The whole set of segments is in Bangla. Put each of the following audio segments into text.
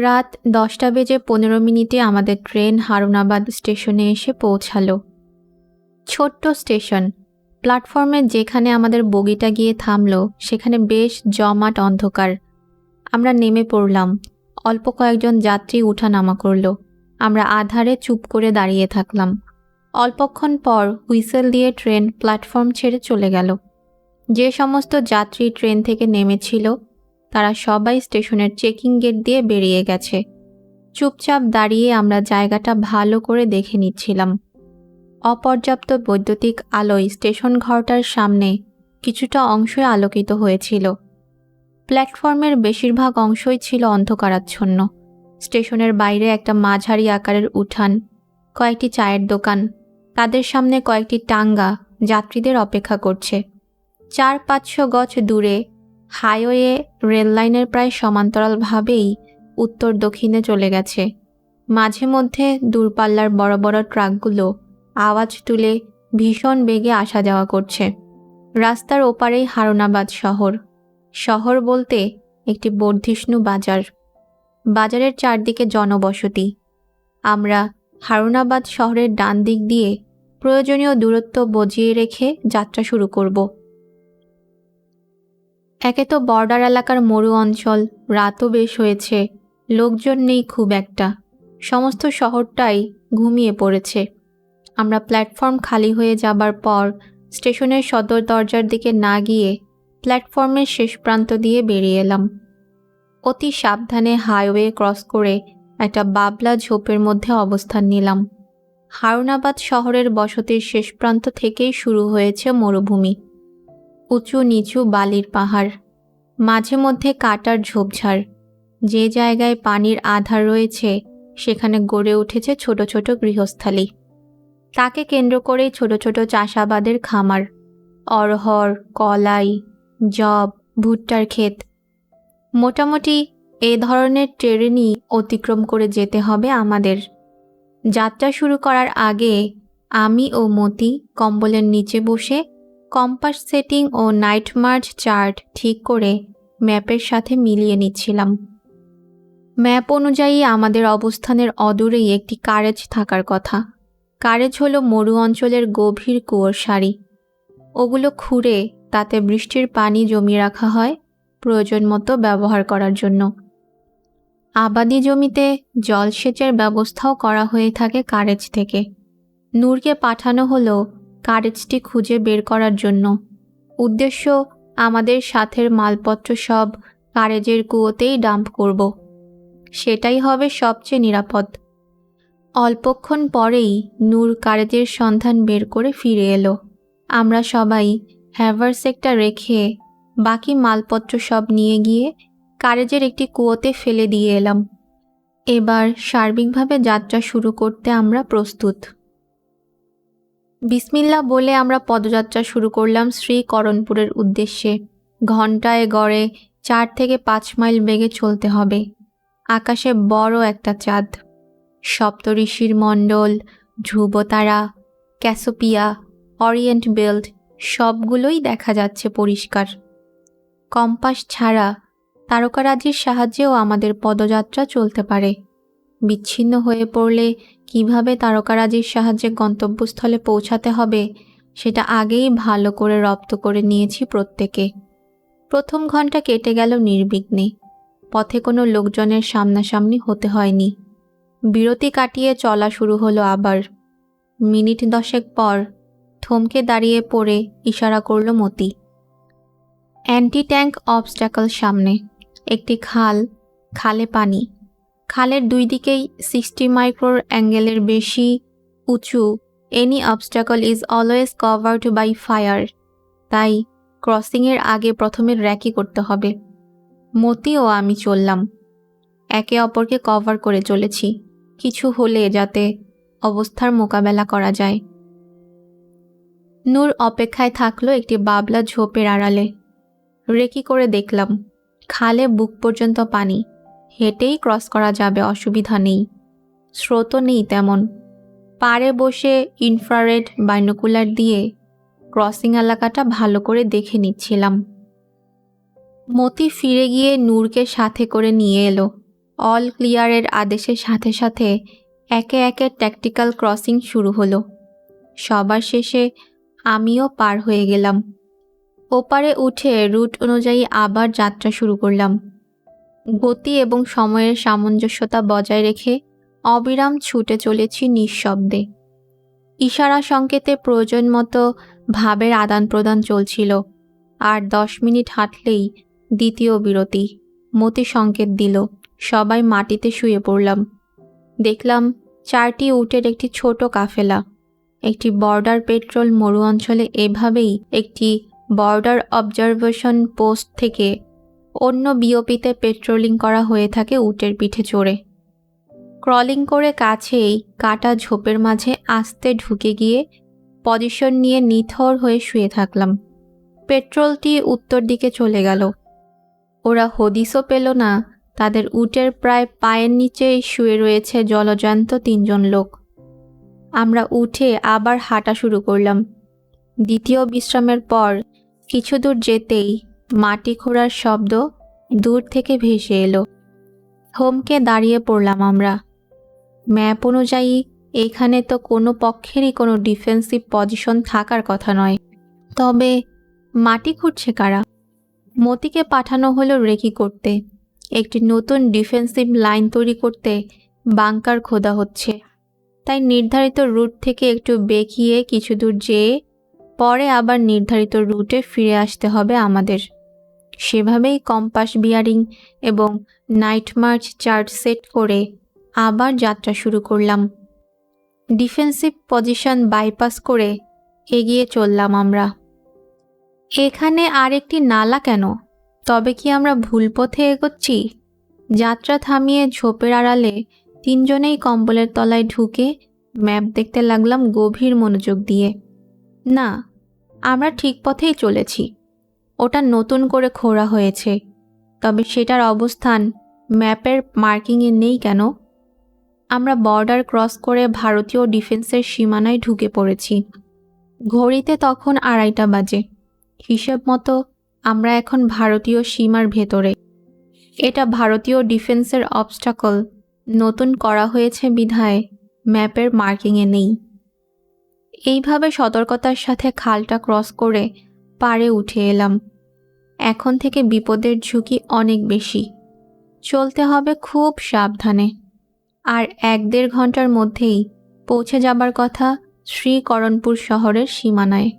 রাত দশটা বেজে পনেরো মিনিটে আমাদের ট্রেন হারুনাবাদ স্টেশনে এসে পৌঁছালো। ছোট্ট স্টেশন। প্ল্যাটফর্মে যেখানে আমাদের বগিটা গিয়ে থামলো, সেখানে বেশ জমাট অন্ধকার। আমরা নেমে পড়লাম। অল্প কয়েকজন যাত্রী উঠানামা করল। আমরা আধারে চুপ করে দাঁড়িয়ে থাকলাম। অল্পক্ষণ পর হুইসেল দিয়ে ট্রেন প্ল্যাটফর্ম ছেড়ে চলে গেল। যে সমস্ত যাত্রী ট্রেন থেকে নেমেছিল তারা সবাই স্টেশনের চেকিং গেট দিয়ে বেরিয়ে গেছে। চুপচাপ দাঁড়িয়ে আমরা জায়গাটা ভালো করে দেখে নিচ্ছিলাম। অপর্যাপ্ত বৈদ্যুতিক আলোয় স্টেশন ঘরটার সামনে কিছুটা অংশই আলোকিত হয়েছিল। প্ল্যাটফর্মের বেশিরভাগ অংশই ছিল অন্ধকারাচ্ছন্ন। স্টেশনের বাইরে একটা মাঝারি আকারের উঠান, কয়েকটি চায়ের দোকান, তাদের সামনে কয়েকটি টাঙ্গা যাত্রীদের অপেক্ষা করছে। চার পাঁচশো গজ দূরে হাইওয়ে রেললাইনের প্রায় সমান্তরালভাবেই উত্তর দক্ষিণে চলে গেছে। মাঝে মধ্যে দূরপাল্লার বড় বড় ট্রাকগুলো আওয়াজ তুলে ভীষণ বেগে আসা যাওয়া করছে। রাস্তার ওপারেই হারুনাবাদ শহর। শহর বলতে একটি বর্ধিষ্ণু বাজার। বাজারের চারদিকে জনবসতি। আমরা হারুনাবাদ শহরের ডান দিক দিয়ে প্রয়োজনীয় দূরত্ব বজিয়ে রেখে যাত্রা শুরু করব। একে তো বর্ডার এলাকার মরু অঞ্চল, রাতও বেশ হয়েছে, লোকজন নেই খুব একটা। সমস্ত শহরটাই ঘুমিয়ে পড়েছে। আমরা প্ল্যাটফর্ম খালি হয়ে যাবার পর স্টেশনের সদর দরজার দিকে না গিয়ে প্ল্যাটফর্মের শেষ প্রান্ত দিয়ে বেরিয়ে এলাম। অতি সাবধানে হাইওয়ে ক্রস করে একটা বাবলা ঝোপের মধ্যে অবস্থান নিলাম। হারুনাবাদ শহরের বসতির শেষ প্রান্ত থেকেই শুরু হয়েছে মরুভূমি। উঁচু নিচু বালির পাহাড়, মাঝে মধ্যে কাটার ঝোপঝাড়। যে জায়গায় পানির আধার রয়েছে, সেখানে গড়ে উঠেছে ছোট ছোট গৃহস্থালী। তাকে কেন্দ্র করেই ছোট ছোট চাষাবাদের খামার। অরহর কলাই জব ভুট্টার ক্ষেত। মোটামুটি এ ধরনের ট্রেনই অতিক্রম করে যেতে হবে আমাদের। যাত্রা শুরু করার আগে আমি ও মতি কম্বলের নিচে বসে কম্পাস সেটিং ও নাইট মার্চ চার্ট ঠিক করে ম্যাপের সাথে মিলিয়ে নিচ্ছিলাম। ম্যাপ অনুযায়ী আমাদের অবস্থানের অদূরেই একটি কারেজ থাকার কথা। কারেজ হলো মরু অঞ্চলের গভীর কুয়োর সারি। ওগুলো খুঁড়ে তাতে বৃষ্টির পানি জমিয়ে রাখা হয় প্রয়োজন মতো ব্যবহার করার জন্য। আবাদি জমিতে জলসেচের ব্যবস্থাও করা হয়ে থাকে কারেজ থেকে। নূরকে পাঠানো হলো কারেজটি খুঁজে বের করার জন্য। উদ্দেশ্য, আমাদের সাথের মালপত্র সব কারেজের কুয়োতেই ডাম্প করব। সেটাই হবে সবচেয়ে নিরাপদ। অল্পক্ষণ পরেই নূর কারেজের সন্ধান বের করে ফিরে এলো। আমরা সবাই হ্যাভারসেকটা রেখে বাকি মালপত্র সব নিয়ে গিয়ে কারেজের একটি কুয়োতে ফেলে দিয়ে এলাম। এবার সার্বিকভাবে যাত্রা শুরু করতে আমরা প্রস্তুত। বিসমিল্লা বলে আমরা পদযাত্রা শুরু করলাম শ্রীকরণপুরের উদ্দেশ্যে। ঘন্টায় গড়ে চার থেকে পাঁচ মাইল বেগে চলতে হবে। আকাশে বড় একটা চাঁদ। সপ্তঋষির মণ্ডল, ধ্রুবতারা, ক্যাসোপিয়া, অরিয়েন্ট বেল্ট সবগুলোই দেখা যাচ্ছে পরিষ্কার। কম্পাস ছাড়া তারকারাজির সাহায্যেও আমাদের পদযাত্রা চলতে পারে। বিচ্ছিন্ন হয়ে পড়লে কীভাবে তারকারাজির সাহায্যে গন্তব্যস্থলে পৌঁছাতে হবে, সেটা আগেই ভালো করে রপ্ত করে নিয়েছি প্রত্যেকে। প্রথম ঘণ্টা কেটে গেল নির্বিঘ্নে। পথে কোনো লোকজনের সামনাসামনি হতে হয়নি। বিরতি কাটিয়ে চলা শুরু হলো আবার। মিনিট দশেক পর থমকে দাঁড়িয়ে পড়ে ইশারা করল মতি। অ্যান্টি ট্যাঙ্ক অবস্ট্যাকল সামনে। একটি খাল, খালে পানি। খালের দুই দিকেই সিক্সটি মাইক্রোর অ্যাঙ্গেলের বেশি উঁচু। Any obstacle is always covered by fire তাই ক্রসিংয়ের আগে প্রথমে র্যাকি করতে হবে। মতি ও আমি চললাম। একে অপরকে কভার করে চলেছি। কিছু হলে যাতে অবস্থার মোকাবেলা করা যায়। নূর অপেক্ষায় থাকল একটি বাবলা ঝোপের আড়ালে। রেকি করে দেখলাম, খালে বুক পর্যন্ত পানি। হেঁটেই ক্রস করা যাবে, অসুবিধা নেই। স্রোতও নেই তেমন। পাড়ে বসে ইনফ্রারেড বাইনোকুলার দিয়ে ক্রসিং এলাকাটা ভালো করে দেখে নিচ্ছিলাম। মতি ফিরে গিয়ে নূরকে সাথে করে নিয়ে এলো। অল ক্লিয়ারের আদেশের সাথে সাথে একে একে ট্যাকটিক্যাল ক্রসিং শুরু হলো। সবার শেষে আমিও পার হয়ে গেলাম। ওপারে উঠে রুট অনুযায়ী আবার যাত্রা শুরু করলাম। গতি এবং সময়ের সামঞ্জস্যতা বজায় রেখে অবিরাম ছুটে চলেছি নিঃশব্দে। ইশারা সংকেতে প্রয়োজন মতো ভাবের আদান প্রদান চলছিল, আর দশ মিনিট হাঁটলেই দ্বিতীয় বিরতি, মতি সংকেত দিল, সবাই মাটিতে শুয়ে পড়লাম। দেখলাম চারটি উটের একটি ছোট কাফেলা, একটি বর্ডার পেট্রোল মরু অঞ্চলে এভাবেই একটি বর্ডার অবজারভেশন পোস্ট থেকে অন্য বিওপিতে পেট্রোলিং করা হয়ে থাকে উটের পিঠে চড়ে। ক্রলিং করে কাছেই কাটা ঝোপের মাঝে আস্তে ঢুকে গিয়ে পজিশন নিয়ে নিথর হয়ে শুয়ে থাকলাম। পেট্রোলটি উত্তর দিকে চলে গেল। ওরা হদিসও পেল না, তাদের উটের প্রায় পায়ের নিচেই শুয়ে রয়েছে জলজান্ত তিনজন লোক। আমরা উঠে আবার হাঁটা শুরু করলাম। দ্বিতীয় বিশ্রামের পর কিছু দূর যেতেই মাটি খোঁড়ার শব্দ দূর থেকে ভেসে এলো। হোমকে দাঁড়িয়ে পড়লাম আমরা। ম্যাপ অনুযায়ী, এখানে তো কোনো পক্ষেরই কোনো ডিফেন্সিভ পজিশন থাকার কথা নয়। তবে মাটি খুঁড়ছে কারা? মতিকে পাঠানো হলো রেকি করতে। একটি নতুন ডিফেন্সিভ লাইন তৈরি করতে বাংকার খোদা হচ্ছে। তাই নির্ধারিত রুট থেকে একটু বেঁকিয়ে কিছু দূর যেয়ে পরে আবার নির্ধারিত রুটে ফিরে আসতে হবে আমাদের। সেভাবেই কম্পাস বিয়ারিং এবং নাইট মার্চ চার্ট সেট করে আবার যাত্রা শুরু করলাম। ডিফেন্সিভ পজিশন বাইপাস করে এগিয়ে চললাম আমরা। এখানে আরেকটি নালা কেন? তবে কি আমরা ভুল পথে এগোচ্ছি? যাত্রা থামিয়ে ঝোপের আড়ালে তিনজনেই কম্বলের তলায় ঢুকে ম্যাপ দেখতে লাগলাম গভীর মনোযোগ দিয়ে। না, আমরা ঠিক পথেই চলেছি। ওটা নতুন করে খোঁড়া হয়েছে। তবে সেটার অবস্থান ম্যাপের মার্কিংয়ে নেই কেন? আমরা বর্ডার ক্রস করে ভারতীয় ডিফেন্সের সীমানায় ঢুকে পড়েছি। ঘড়িতে তখন আড়াইটা বাজে। হিসেব মতো আমরা এখন ভারতীয় সীমার ভেতরে। এটা ভারতীয় ডিফেন্সের অবস্টাকল নতুন করা হয়েছে বিধায় ম্যাপের মার্কিংয়ে নেই। এইভাবে সতর্কতার সাথে খালটা ক্রস করে পাড়ে উঠে এলাম। এখন থেকে বিপদের ঝুঁকি অনেক বেশি। চলতে হবে খুব সাবধানে। আর এক দেড় ঘণ্টার মধ্যেই পৌঁছে যাবার কথা শ্রীকরণপুর শহরের সীমানায়।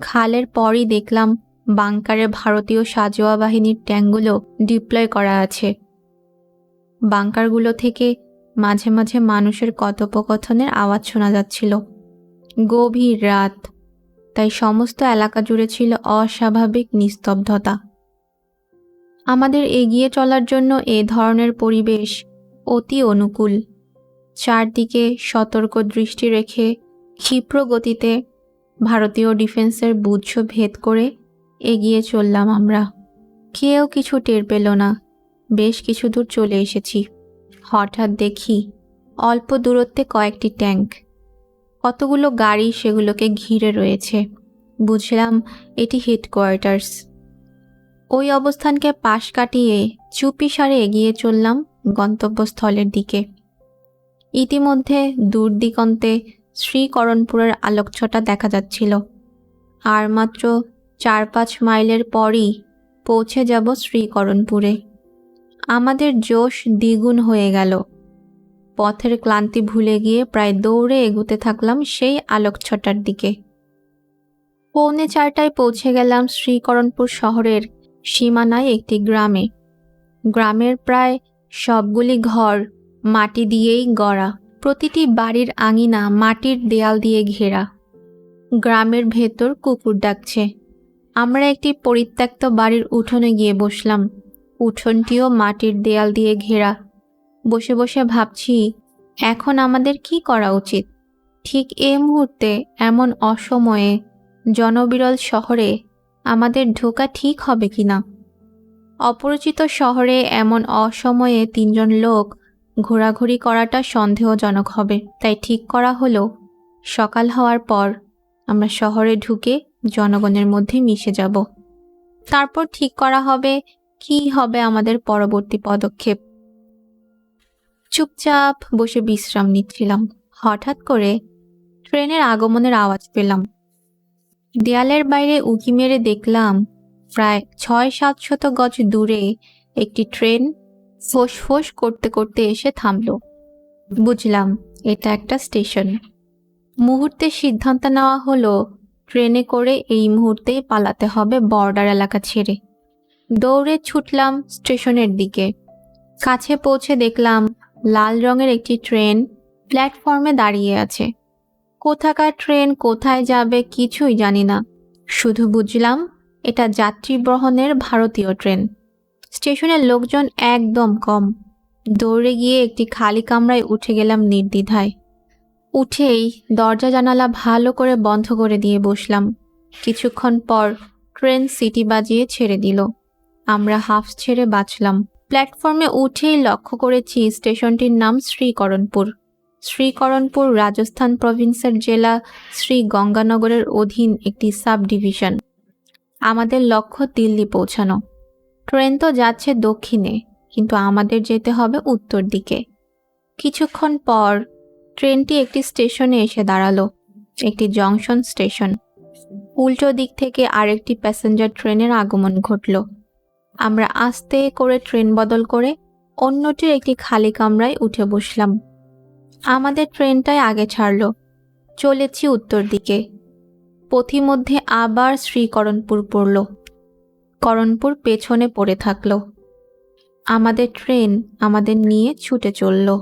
খালের পরই দেখলাম বাংকারে ভারতীয় সাজোয়া বাহিনীর ট্যাঙ্কগুলো ডিপ্লয় করা আছে। বাংকারগুলো থেকে মাঝে মাঝে মানুষের কথোপকথনের আওয়াজ শোনা যাচ্ছিল। গভীর রাত। তাই সমস্ত এলাকা জুড়ে ছিল অস্বাভাবিক নিস্তব্ধতা। আমাদের এগিয়ে চলার জন্য এ ধরনের পরিবেশ অতি অনুকূল। চারদিকে সতর্ক দৃষ্টি রেখে ক্ষিপ্র গতিতে ভারতীয় ডিফেন্সের বুঝ ভেদ করে এগিয়ে চললাম আমরা। কেউ কিছু টের পেল না। বেশ কিছু দূর চলে এসেছি। হঠাৎ দেখি অল্প দূরত্বে কয়েকটি ট্যাঙ্ক। কতগুলো গাড়ি সেগুলোকে ঘিরে রয়েছে। বুঝলাম, এটি হেডকোয়ার্টার্স ওই অবস্থানকে পাশ কাটিয়ে চুপি সারে এগিয়ে চললাম গন্তব্যস্থলের দিকে। ইতিমধ্যে দূর দিগন্তে শ্রীকরণপুরের আলোকছটা দেখা যাচ্ছিল। আর মাত্র চার পাঁচ মাইলের পরই পৌঁছে যাব শ্রীকরণপুরে। আমাদের জোশ দ্বিগুণ হয়ে গেল। পথের ক্লান্তি ভুলে গিয়ে প্রায় দৌড়ে এগুতে থাকলাম সেই আলোকছটার দিকে। পৌনে চারটায় পৌঁছে গেলাম শ্রীকরণপুর শহরের সীমানায় একটি গ্রামে। গ্রামের প্রায় সবগুলি ঘর মাটি দিয়েই গড়া। প্রতিটি বাড়ির আঙিনা মাটির দেয়াল দিয়ে ঘেরা। গ্রামের ভেতর কুকুর ডাকছে। আমরা একটি পরিত্যক্ত বাড়ির উঠোনে গিয়ে বসলাম। উঠোনটিও মাটির দেয়াল দিয়ে ঘেরা। বসে বসে ভাবছি, এখন আমাদের কি করা উচিত? ঠিক এ মুহূর্তে, এমন অসময়ে, জনবিরল শহরে আমাদের ঢোকা ঠিক হবে কি না অপরিচিত শহরে এমন অসময়ে তিনজন লোক ঘোরাঘুরি করাটা সন্দেহজনক হবে। তাই ঠিক করা হলো, সকাল হওয়ার পর আমরা শহরে ঢুকে জনগণের মধ্যে মিশে যাব। তারপর ঠিক করা হবে, কি হবে আমাদের পরবর্তী পদক্ষেপ। চুপচাপ বসে বিশ্রাম নিচ্ছিলাম। হঠাৎ করে ট্রেনের আগমনের আওয়াজ পেলাম। দেয়ালের বাইরে উঁকি মেরে দেখলাম প্রায় ছয় সাতশত গজ দূরে একটি ট্রেন ফোঁস করতে করতে এসে থামলো। বুঝলাম, এটা একটা স্টেশন। মুহূর্তে সিদ্ধান্ত নেওয়া হলো, ট্রেনে করে এই মুহূর্তেই পালাতে হবে বর্ডার এলাকা ছেড়ে। দৌড়ে ছুটলাম স্টেশনের দিকে। কাছে পৌঁছে দেখলাম লাল রঙের একটি ট্রেন প্ল্যাটফর্মে দাঁড়িয়ে আছে। কোথাকার ট্রেন কোথায় যাবে কিছুই জানি না। শুধু বুঝলাম এটা যাত্রী বহনের ভারতীয় ট্রেন। স্টেশনের লোকজন একদম কম। দৌড়ে গিয়ে একটি খালি কামরায় উঠে গেলাম নির্দ্বিধায়। উঠেই দরজা জানালা ভালো করে বন্ধ করে দিয়ে বসলাম। কিছুক্ষণ পর ট্রেন সিটি বাজিয়ে ছেড়ে দিল। আমরা হাফ ছেড়ে বাঁচলাম। প্ল্যাটফর্মে উঠেই লক্ষ্য করেছি স্টেশনটির নাম শ্রীকরণপুর। শ্রীকরণপুর রাজস্থান প্রভিন্সের জেলা শ্রী গঙ্গানগরের অধীন একটি সাব ডিভিশন আমাদের লক্ষ্য দিল্লি পৌঁছানো। ট্রেন তো যাচ্ছে দক্ষিণে, কিন্তু আমাদের যেতে হবে উত্তর দিকে। কিছুক্ষণ পর ট্রেনটি একটি স্টেশনে এসে দাঁড়াল, একটি জংশন স্টেশন। উল্টো দিক থেকে আরেকটি প্যাসেঞ্জার ট্রেনের আগমন ঘটল। আমরা আস্তে করে ট্রেন বদল করে অন্যটির একটি খালি কামরায় উঠে বসলাম। আমাদের ট্রেনটাই আগে ছাড়ল। চলেছি উত্তর দিকে। পথিমধ্যে আবার শ্রীকরণপুর পড়ল। করণপুর পেছনে পড়ে থাকল। আমাদের ট্রেন আমাদের নিয়ে ছুটে চলল।